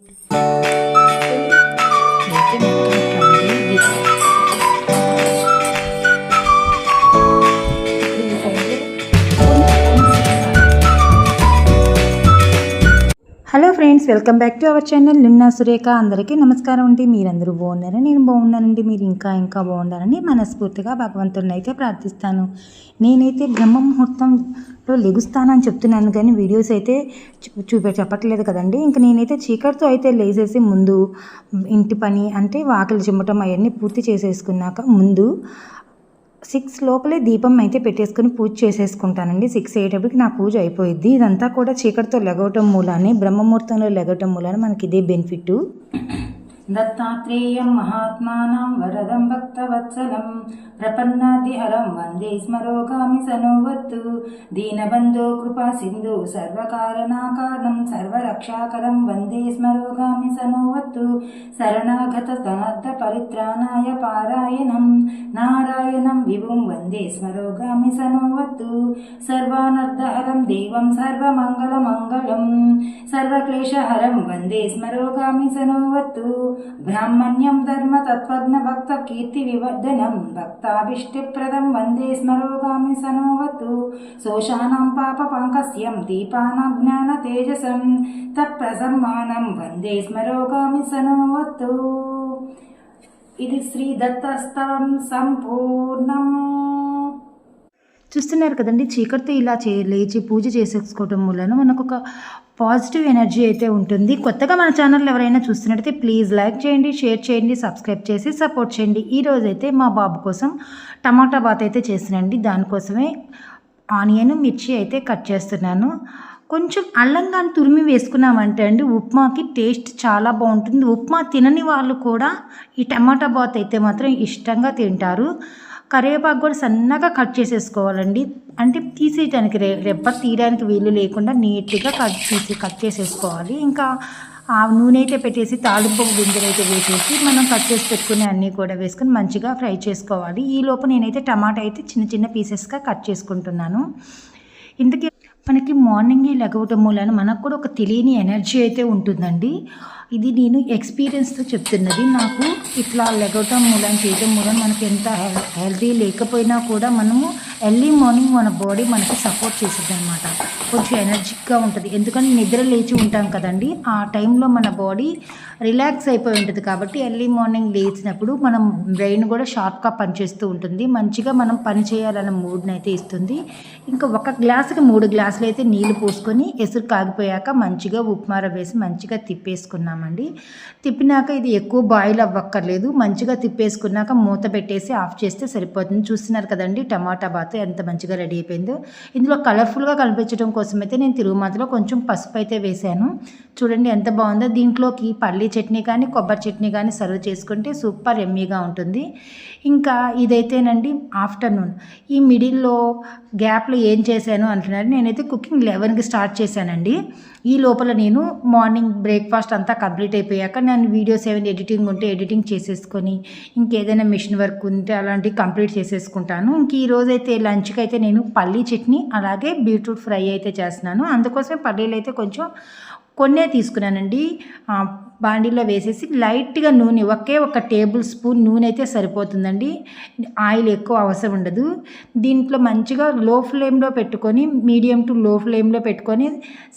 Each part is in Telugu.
Hello friends welcome back to our channel. నిన్న సురేఖ అందరికీ నమస్కారం అండి మీరందరూ బాగున్నారని నేను బాగున్నానండి మీరు ఇంకా ఇంకా బాగుండాలని మనస్ఫూర్తిగా భగవంతుడిని అయితే ప్రార్థిస్తాను. నేనైతే బ్రహ్మ ముహూర్తంలో లెగుస్తానని చెప్తున్నాను కానీ వీడియోస్ అయితే చూ- చూపే చెప్పట్లేదు కదండి. ఇంకా నేనైతే చీకటితో అయితే లేచేసి ముందు ఇంటి పని అంటే వాకిలి చిమ్మటం అవన్నీ పూర్తి చేసేసుకున్నాక ముందు సిక్స్ లోపలే దీపం అయితే పెట్టేసుకుని పూజ చేసేసుకుంటానండి. సిక్స్ అయ్యేటప్పటికి నా పూజ అయిపోయింది ఇదంతా కూడా చీకటితో లెగవటం మూలానే బ్రహ్మముహూర్తంలో లెగవటం మూలానే మనకి ఇదే బెనిఫిట్ దత్తాత్రేయం మహాత్మానం వరదం భక్తవత్సలం ప్రపన్నాదిహరం వందే స్మరోగామి సనోవత్తు దీనబంధో కృపా సింధు సర్వకారణాకారం సర్వరక్షాకరం వందే స్మరోగామి సనోవత్తు శరణాగత స్తనర్థ పరిత్రాణాయ పారాయణం నారాయణం విభుం వందే స్మరోగామి సనోవత్తు సర్వానర్ధహరం దేవం సర్వమంగళమంగళం సర్వక్లేశహరం వందే స్మరోగామి సనోవత్తు బ్రాహ్మణ్యం ధర్మ తత్వజ్ఞ భక్త కీర్తి వివర్ధనం భక్తాభిష్టిప్రదం వందే స్మరోగామి సనోవతు శోషానాం పాప పంకస్యం దీపానాం జ్ఞాన తేజసం తత్ప్రసమ్మానం వందే స్మరోగామి సనోవత్తు ఇది శ్రీ దత్తస్తవం సంపూర్ణం చూస్తున్నారు కదండి చీకటితో ఇలా చే లేచి పూజ చేసేసుకోవటం వలన మనకు ఒక పాజిటివ్ ఎనర్జీ అయితే ఉంటుంది. కొత్తగా మన ఛానల్ ఎవరైనా చూస్తున్నట్టయితే ప్లీజ్ లైక్ చేయండి షేర్ చేయండి సబ్స్క్రైబ్ చేసి సపోర్ట్ చేయండి. ఈ రోజైతే మా బాబు కోసం టమాటా బాత్ అయితే చేసినండి దానికోసమే ఆనియన్ మిర్చి అయితే కట్ చేస్తున్నాను. కొంచెం అల్లం కానీ తురిమి వేసుకున్నామంటే అండి ఉప్మాకి టేస్ట్ చాలా బాగుంటుంది. ఉప్మా తినని వాళ్ళు కూడా ఈ టమాటా బాత్ అయితే మాత్రం ఇష్టంగా తింటారు. కరివేపాకు కూడా సన్నగా కట్ చేసేసుకోవాలండి. అంటే తీసేయడానికి రెబ్బ తీయడానికి వీలు లేకుండా నీట్గా కట్ తీసి కట్ చేసేసుకోవాలి. ఇంకా ఆ నూనె అయితే పెట్టేసి తాలింపు గింజలు అయితే వేసేసి మనం కట్ చేసి పెట్టుకునే అన్నీ కూడా వేసుకొని మంచిగా ఫ్రై చేసుకోవాలి. ఈ లోపు నేనైతే టమాటా అయితే చిన్న చిన్న పీసెస్గా కట్ చేసుకుంటున్నాను. ఇందుకే మనకి మార్నింగ్ లెగవటం మూలన మనకు కూడా ఒక తెలియని ఎనర్జీ అయితే ఉంటుందండి. ఇది నేను ఎక్స్పీరియన్స్తో చెప్తున్నది. నాకు ఇట్లా లెగవటం మూలం చేయటం మూలం మనకి ఎంత హెల్ హెల్తీ లేకపోయినా కూడా మనము ఎర్లీ మార్నింగ్ మన బాడీ మనకి సపోర్ట్ చేస్తుంది అనమాట కొంచెం ఎనర్జిక్గా ఉంటుంది. ఎందుకంటే నిద్ర లేచి ఉంటాం కదండి. ఆ టైంలో మన బాడీ రిలాక్స్ అయిపోయి ఉంటుంది కాబట్టి ఎర్లీ మార్నింగ్ లేచినప్పుడు మనం బ్రెయిన్ కూడా షార్ప్గా పనిచేస్తూ ఉంటుంది. మంచిగా మనం పని చేయాలన్న మూడ్ని అయితే ఇస్తుంది. ఇంకా ఒక గ్లాసుకి మూడు గ్లాసులు అయితే నీళ్ళు పోసుకొని ఎసురు కాగిపోయాక మంచిగా ఉప్మారా వేసి మంచిగా తిప్పుతున్నామండి తిప్పినాక ఇది ఎక్కువ బాయిల్ అవ్వక్కర్లేదు. మంచిగా తిప్పేసుకున్నాక మూత పెట్టేసి ఆఫ్ చేస్తే సరిపోతుంది. చూస్తున్నారు కదండి టమాటా బాత్ ఎంత మంచిగా రెడీ అయిపోయిందో. ఇందులో కలర్ఫుల్గా కనిపించడం కోసం అయితే నేను తిరుగుమాతలో కొంచెం పసుపు అయితే వేశాను. చూడండి ఎంత బాగుందో. దీంట్లోకి పల్లీ చట్నీ కానీ కొబ్బరి చట్నీ కానీ సర్వ్ చేసుకుంటే సూపర్ ఎమ్మీగా ఉంటుంది. ఇంకా ఇదైతేనండి ఆఫ్టర్నూన్. ఈ మిడిల్లో గ్యాప్లో ఏం చేశాను అంటున్నారు. నేనైతే కుకింగ్ లెవెన్కి స్టార్ట్ చేశానండి. ఈ లోపల నేను మార్నింగ్ బ్రేక్ఫాస్ట్ అంతా కంప్లీట్ అయిపోయాక నేను వీడియోస్ ఏమైనా ఎడిటింగ్ ఉంటే ఎడిటింగ్ చేసేసుకొని ఇంకేదైనా మిషన్ వర్క్ ఉంటే అలాంటివి కంప్లీట్ చేసేసుకుంటాను. ఇంక ఈరోజు అయితే లంచ్కి అయితే నేను పల్లీ చట్నీ అలాగే బీట్రూట్ ఫ్రై అయితే చేస్తున్నాను. అందుకోసమే పల్లీలు అయితే కొంచెం కొన్నే తీసుకున్నానండి. బాండీలో వేసేసి లైట్గా నూనె ఒకే ఒక టేబుల్ స్పూన్ నూనె అయితే సరిపోతుందండి. ఆయిల్ ఎక్కువ అవసరం ఉండదు. దీంట్లో మంచిగా లో ఫ్లేమ్లో పెట్టుకొని మీడియం టు లో ఫ్లేమ్లో పెట్టుకొని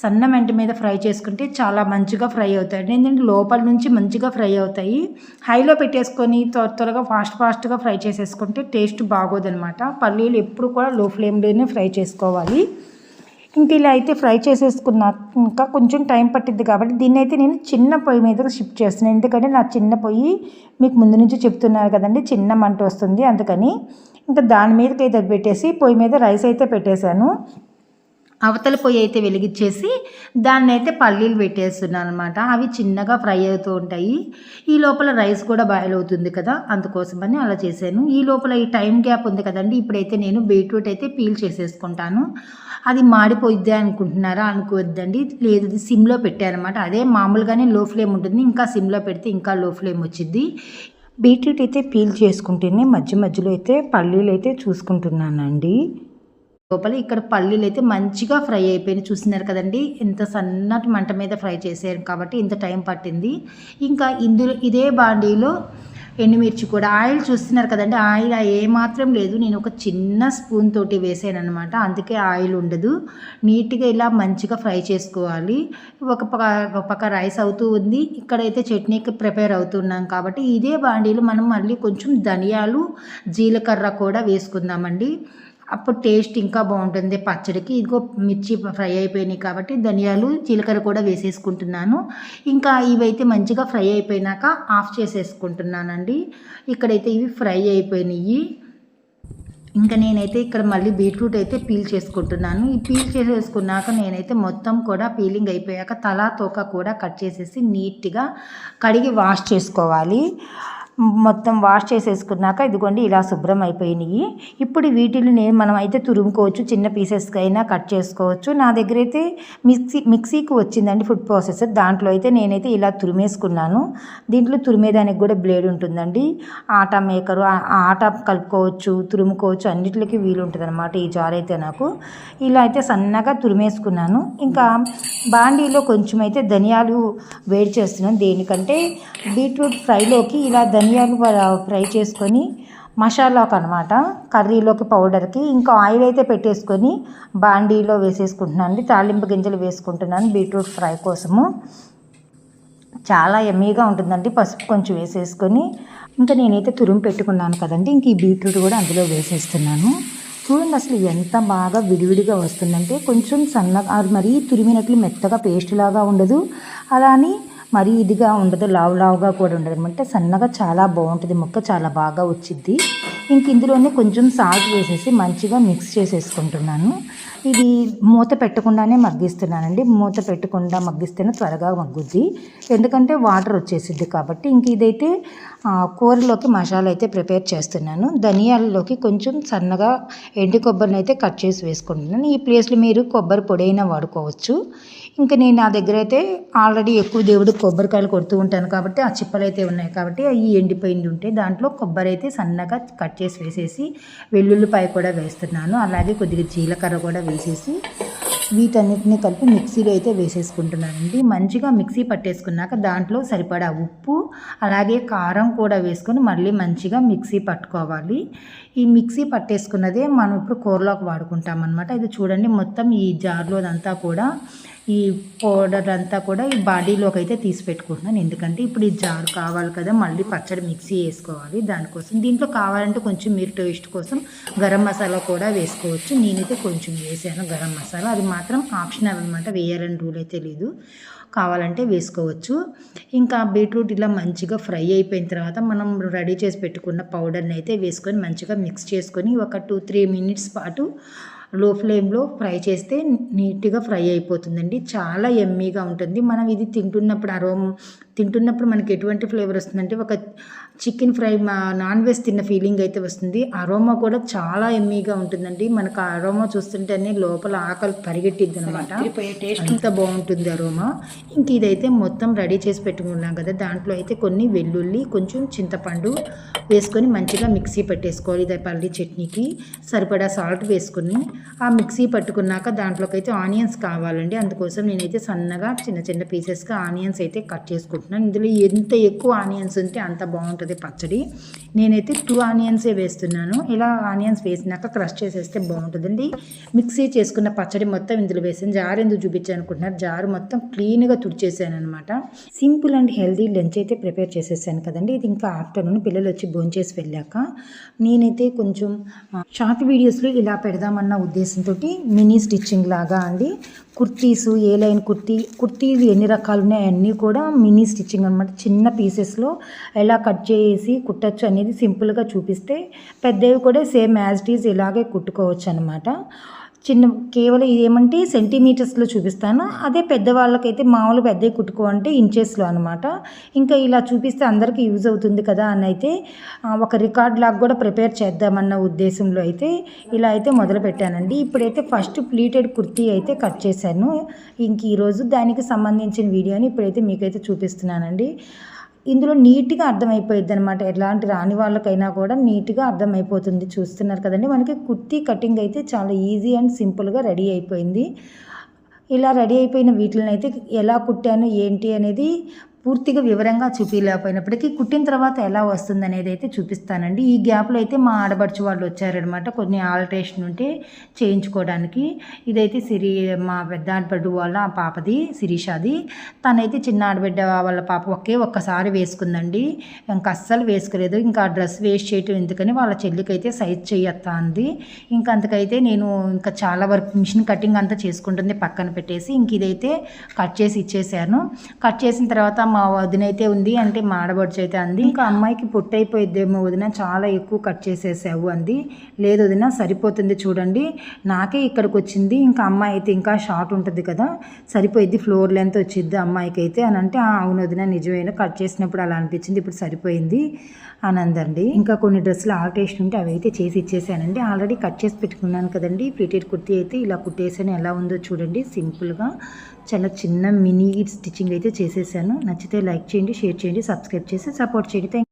సన్న మెంట మీద ఫ్రై చేసుకుంటే చాలా మంచిగా ఫ్రై అవుతాయి. ఏంటంటే లోపల నుంచి మంచిగా ఫ్రై అవుతాయి. హైలో పెట్టేసుకొని త్వర త్వరగా ఫాస్ట్ ఫాస్ట్గా ఫ్రై చేసేసుకుంటే టేస్ట్ బాగోదనమాట పల్లీలు ఎప్పుడు కూడా లో ఫ్లేమ్లోనే ఫ్రై చేసుకోవాలి. ఇంక ఇలా అయితే ఫ్రై చేసేసుకున్నాక కొంచెం టైం పట్టిద్ది కాబట్టి దీన్ని అయితే నేను చిన్న పొయ్యి మీదకి షిఫ్ట్ చేస్తున్నాను. ఎందుకంటే నా చిన్న పొయ్యి మీకు ముందు నుంచి చెప్తున్నారు కదండి చిన్న మంట వస్తుంది అందుకని. ఇంకా దాని మీదకి అయితే పెట్టేసి పొయ్యి మీద రైస్ అయితే పెట్టేశాను. అవతల పొయ్యి అయితే వెలిగించేసి దాన్ని అయితే పల్లీలు పెట్టేస్తున్నాను అనమాట అవి చిన్నగా ఫ్రై అవుతూ ఉంటాయి. ఈ లోపల రైస్ కూడా బాయిల్ అవుతుంది కదా అందుకోసమని అలా చేశాను. ఈ లోపల ఈ టైం గ్యాప్ ఉంది కదండి ఇప్పుడైతే నేను బీట్రూట్ అయితే పీల్ చేసేసుకుంటాను. అది మాడిపోయిద్ది అనుకుంటున్నారా? అనుకోవద్దండి. లేదు ఇది సిమ్లో పెట్టారనమాట అదే మామూలుగానే లో ఫ్లేమ్ ఉంటుంది. ఇంకా సిమ్లో పెడితే ఇంకా లో ఫ్లేమ్ వచ్చింది బీట్రూట్ అయితే పీల్ చేసుకుంటేనే మధ్య మధ్యలో అయితే పల్లీలు అయితే చూసుకుంటున్నానండి. లోపల ఇక్కడ పల్లీలు అయితే మంచిగా ఫ్రై అయిపోయినాయి. చూస్తున్నారు కదండి? ఇంత సన్నటి మంట మీద ఫ్రై చేశారు. కాబట్టి ఇంత టైం పట్టింది. ఇంకా ఇందులో ఇదే బాండీలో ఎండుమిర్చి కూడా. ఆయిల్ చూస్తున్నారు కదండి ఆయిల్ ఏమాత్రం లేదు. నేను ఒక చిన్న స్పూన్ తోటి వేసాను అనమాట అందుకే ఆయిల్ ఉండదు. నీట్గా ఇలా మంచిగా ఫ్రై చేసుకోవాలి. ఒక పక్క ఒక పక్క రైస్ అవుతూ ఉంది. ఇక్కడైతే చట్నీకి ప్రిపేర్ అవుతున్నాం కాబట్టి ఇదే బాండీలో మనం మళ్ళీ కొంచెం ధనియాలు జీలకర్ర కూడా వేసుకుందామండి. అప్పుడు టేస్ట్ ఇంకా బాగుంటుంది పచ్చడికి. ఇదిగో మిర్చి ఫ్రై అయిపోయినాయి కాబట్టి ధనియాలు జీలకర్ర కూడా వేసేసుకుంటున్నాను. ఇంకా ఇవైతే మంచిగా ఫ్రై అయిపోయినాక ఆఫ్ చేసేసుకుంటున్నానండి. ఇక్కడైతే ఇవి ఫ్రై అయిపోయినాయి. ఇంకా నేనైతే ఇక్కడ మళ్ళీ బీట్రూట్ అయితే పీల్ చేసుకుంటున్నాను. ఈ పీల్ చేసేసుకున్నాక నేనైతే మొత్తం కూడా పీలింగ్ అయిపోయాక తలా తోక కూడా కట్ చేసేసి నీట్గా కడిగి వాష్ చేసుకోవాలి. మొత్తం వాష్ చేసేసుకున్నాక ఇదిగోండి ఇలా శుభ్రం అయిపోయినాయి. ఇప్పుడు వీటిని మనం అయితే తురుముకోవచ్చు చిన్న పీసెస్కి అయినా కట్ చేసుకోవచ్చు. నా దగ్గర అయితే మిక్సీ మిక్సీకి వచ్చిందండి ఫుడ్ ప్రాసెసర్. దాంట్లో అయితే నేనైతే ఇలా తురిమేసుకున్నాను. దీంట్లో తురిమేదానికి కూడా బ్లేడ్ ఉంటుందండి. ఆటా మేకరు ఆట కలుపుకోవచ్చు తురుముకోవచ్చు అన్నిటికి వీలు ఉంటుందన్నమాట ఈ జార్ అయితే నాకు. ఇలా అయితే సన్నగా తురిమేసుకున్నాను. ఇంకా బాండీలో కొంచెం అయితే ధనియాలు వేడి చేస్తున్నాను. దేనికంటే బీట్రూట్ ఫ్రైలోకి ఇలా ధనియా ధనియాలు ఫ్రై చేసుకొని మసాలాకు అనమాట కర్రీలోకి పౌడర్కి ఇంకా ఆయిల్ అయితే పెట్టేసుకొని బాండీలో వేసేసుకుంటున్నాను అండి. తాలింపు గింజలు వేసుకుంటున్నాను బీట్రూట్ ఫ్రై కోసము. చాలా ఎమ్మీగా ఉంటుందండి. పసుపు కొంచెం వేసేసుకొని ఇంకా నేనైతే తురుము పెట్టుకున్నాను కదండి. ఇంక ఈ బీట్రూట్ కూడా అందులో వేసేస్తున్నాను. చూడండి అసలు ఎంత బాగా విడివిడిగా వస్తుందంటే కొంచెం సన్నగా మరీ తురిమినట్లు మెత్తగా పేస్ట్ లాగా ఉండదు. అలా అని మరీ ఇదిగా ఉండదు లావు లావుగా కూడా ఉండదు అనమాట. సన్నగా చాలా బాగుంటుంది ముక్క చాలా బాగా వచ్చింది ఇంక ఇందులోనే కొంచెం సాల్ట్ వేసేసి మంచిగా మిక్స్ చేసేసుకుంటున్నాను. ఇది మూత పెట్టకుండానే మగ్గిస్తున్నానండి. మూత పెట్టకుండా మగ్గిస్తేనే త్వరగా మగ్గుద్ది. ఎందుకంటే వాటర్ వచ్చేసిద్ది కాబట్టి ఇంక ఇదైతే కూరలోకి మసాలా అయితే ప్రిపేర్ చేస్తున్నాను. ధనియాలలోకి కొంచెం సన్నగా ఎండు కొబ్బరిని అయితే కట్ చేసి వేసుకుంటున్నాను. ఈ ప్లేస్లో మీరు కొబ్బరి పొడి అయినా వాడుకోవచ్చు. ఇంకా నేను నా దగ్గర అయితే ఆల్రెడీ ఎక్కువ దేవుడు కొబ్బరికాయలు కొడుతూ ఉంటాను కాబట్టి ఆ చిప్పలు అయితే ఉన్నాయి కాబట్టి అవి ఎండిపోయింది ఉంటే దాంట్లో కొబ్బరి అయితే సన్నగా కట్ చేసి వేసేసి వెల్లుల్లిపాయ కూడా వేస్తున్నాను. అలాగే కొద్దిగా జీలకర్ర కూడా వేసేసి వీటన్నిటిని కలిపి మిక్సీలో అయితే వేసేసుకుంటున్నానండి. మంచిగా మిక్సీ పట్టేసుకున్నాక దాంట్లో సరిపడా ఉప్పు అలాగే కారం కూడా వేసుకొని మళ్ళీ మంచిగా మిక్సీ పట్టుకోవాలి. ఈ మిక్సీ పట్టేసుకున్నదే మనం ఇప్పుడు కూరలోకి వాడుకుంటాం అనమాట ఇది చూడండి మొత్తం ఈ జార్లోదంతా కూడా ఈ పౌడర్ అంతా కూడా ఈ బాడీలోకి అయితే తీసి పెట్టుకుంటున్నాను. ఎందుకంటే ఇప్పుడు ఈ జారు కావాలి కదా మళ్ళీ పచ్చడి మిక్సీ వేసుకోవాలి. దానికోసం దీంట్లో కావాలంటే కొంచెం మీరు టేస్ట్ కోసం గరం మసాలా కూడా వేసుకోవచ్చు. నేనైతే కొంచెం వేసాను గరం మసాలా. అది మాత్రం ఆప్షనల్ అనమాట వేయాలని రూల్ అయితే లేదు. కావాలంటే వేసుకోవచ్చు. ఇంకా బీట్రూట్ ఇలా మంచిగా ఫ్రై అయిపోయిన తర్వాత మనం రెడీ చేసి పెట్టుకున్న పౌడర్ని అయితే వేసుకొని మంచిగా మిక్స్ చేసుకొని ఒక టూ త్రీ మినిట్స్ పాటు లో ఫ్లేమ్లో ఫ్రై చేస్తే నీట్గా ఫ్రై అయిపోతుందండి. చాలా ఎమ్మీగా ఉంటుంది. మనం ఇది తింటున్నప్పుడు అరోమ్ తింటున్నప్పుడు మనకి ఎటువంటి ఫ్లేవర్ వస్తుందంటే ఒక చికెన్ ఫ్రై మా నాన్ వెజ్ తిన్న ఫీలింగ్ అయితే వస్తుంది. అరోమా కూడా చాలా ఎమ్మీగా ఉంటుందండి. మనకు అరోమా చూస్తుంటేనే లోపల ఆకలి పరిగెట్టిద్ది అనమాట టేస్ట్ అంత బాగుంటుంది అరోమా. ఇంక ఇదైతే మొత్తం రెడీ చేసి పెట్టుకున్నాం కదా. దాంట్లో అయితే కొన్ని వెల్లుల్లి కొంచెం చింతపండు వేసుకొని మంచిగా మిక్సీ పెట్టేసుకోవాలి. ఇది పల్లి చట్నీకి సరిపడా సాల్ట్ వేసుకొని ఆ మిక్సీ పట్టుకున్నాక దాంట్లోకి అయితే ఆనియన్స్ కావాలండి. అందుకోసం నేనైతే సన్నగా చిన్న చిన్న పీసెస్గా ఆనియన్స్ అయితే కట్ చేసుకుంటున్నాను ఇందులో ఎంత ఎక్కువ ఆనియన్స్ ఉంటే అంత బాగుంటుంది పచ్చడి. నేనైతే టూ ఆనియన్సే వేస్తున్నాను. ఇలా ఆనియన్స్ వేసినాక క్రష్ చేసేస్తే బాగుంటుందండి. మిక్సీ చేసుకున్న పచ్చడి మొత్తం ఇందులో వేసాను జారు ఎందుకు చూపించాను అనుకుంటున్నారు జారు మొత్తం క్లీన్గా తుడిచేసాను అనమాట సింపుల్ అండ్ హెల్దీ లంచ్ అయితే ప్రిపేర్ చేసేసాను కదండి. ఇది ఇంకా ఆఫ్టర్నూన్. పిల్లలు వచ్చి భోంచేసి వెళ్ళాక నేనైతే కొంచెం షార్ట్ వీడియోస్లో ఇలా పెడదామన్న ఉద్దేశంతో మినీ స్టిచ్చింగ్ లాగా అండి. కుర్తీస్ ఏ లైన్ కుర్తీ కుర్తీలు ఎన్ని రకాలు ఉన్నాయి అన్నీ కూడా మినీ స్టిచ్చింగ్ అనమాట చిన్న పీసెస్లో ఎలా కట్ చేసి కుట్టచ్చు అనేది సింపుల్గా చూపిస్తే పెద్దవి కూడా సేమ్ యాజ్ ఇట్ ఈజ్ ఇలాగే కుట్టుకోవచ్చు అనమాట చిన్న కేవలం ఇదేమంటే సెంటీమీటర్స్లో చూపిస్తాను. అదే పెద్దవాళ్ళకైతే మామూలు పెద్దవి కుట్టుకో అంటే ఇంచెస్లో అనమాట ఇంకా ఇలా చూపిస్తే అందరికీ యూజ్ అవుతుంది కదా అని అయితే ఒక రికార్డ్ లాగా కూడా ప్రిపేర్ చేద్దామన్న ఉద్దేశంలో అయితే ఇలా అయితే మొదలు పెట్టానండి. ఇప్పుడైతే ఫస్ట్ ప్లీటెడ్ కుర్తీ అయితే కట్ చేశాను. ఇంక ఈరోజు దానికి సంబంధించిన వీడియోని ఇప్పుడైతే మీకైతే చూపిస్తున్నానండి. ఇందులో నీట్గా అర్థమైపోయింది అనమాట ఎలాంటి రాని వాళ్ళకైనా కూడా నీట్గా అర్థమైపోతుంది. చూస్తున్నారు కదండి. మనకి కుర్తీ కటింగ్ అయితే చాలా ఈజీ అండ్ సింపుల్గా రెడీ అయిపోయింది. ఇలా రెడీ అయిపోయిన వీటిని అయితే ఎలా కుట్టాను ఏంటి అనేది పూర్తిగా వివరంగా చూపించలేకపోయినప్పటికీ కుట్టిన తర్వాత ఎలా వస్తుంది అనేది అయితే చూపిస్తానండి. ఈ గ్యాప్లో అయితే మా ఆడబడుచు వాళ్ళు వచ్చారనమాట కొన్ని ఆల్టరేషన్ ఉంటే చేయించుకోవడానికి. ఇదైతే సిరి మా పెద్ద ఆడబిడ్డ వాళ్ళ ఆ పాపది శిరీషాది. తనైతే చిన్న ఆడబిడ్డ వాళ్ళ పాప ఒకే ఒక్కసారి వేసుకుందండి. ఇంకా అస్సలు వేసుకోలేదు. ఇంకా ఆ డ్రెస్ వేస్ట్ చేయటం ఎందుకని వాళ్ళ చెల్లికైతే సైజ్ చేయొత్తా అంది ఇంకా అంతకైతే నేను ఇంకా చాలా వరకు మిషన్ కటింగ్ అంతా చేసుకుంటుంది పక్కన పెట్టేసి. ఇంక ఇదైతే కట్ చేసి ఇచ్చేసాను. కట్ చేసిన తర్వాత మా వదిన అయితే ఉంది అంటే మా ఆడబడుచు అయితే అంది. ఇంకా అమ్మాయికి పొట్టు వదిన చాలా ఎక్కువ కట్ చేసేసావు అంది. లేదు వదిన సరిపోతుంది చూడండి. నాకే ఇక్కడికి వచ్చింది ఇంకా అమ్మాయి అయితే ఇంకా షార్ట్ ఉంటుంది కదా. సరిపోయిద్ది ఫ్లోర్ లెంత్ వచ్చిద్ది అమ్మాయికి అయితే అని అంటే "ఆ, అవును వదిన నిజమైన కట్ చేసినప్పుడు అలా అనిపించింది ఇప్పుడు సరిపోయింది అని అందండి. ఇంకా కొన్ని డ్రెస్సులు ఆల్టేషన్ ఉంటే అవి అయితే చేసి ఇచ్చేసానండి. ఆల్రెడీ కట్ చేసి పెట్టుకున్నాను కదండి ప్రిటెడ్ కుర్తీ అయితే ఇలా కుట్టేసాను. ఎలా ఉందో చూడండి సింపుల్గా చాలా చిన్న మినీ స్టిచ్చింగ్ అయితే చేసేసాను. నచ్చితే లైక్ చేయండి షేర్ చేయండి సబ్స్క్రైబ్ చేసి సపోర్ట్ చేయండి. థ్యాంక్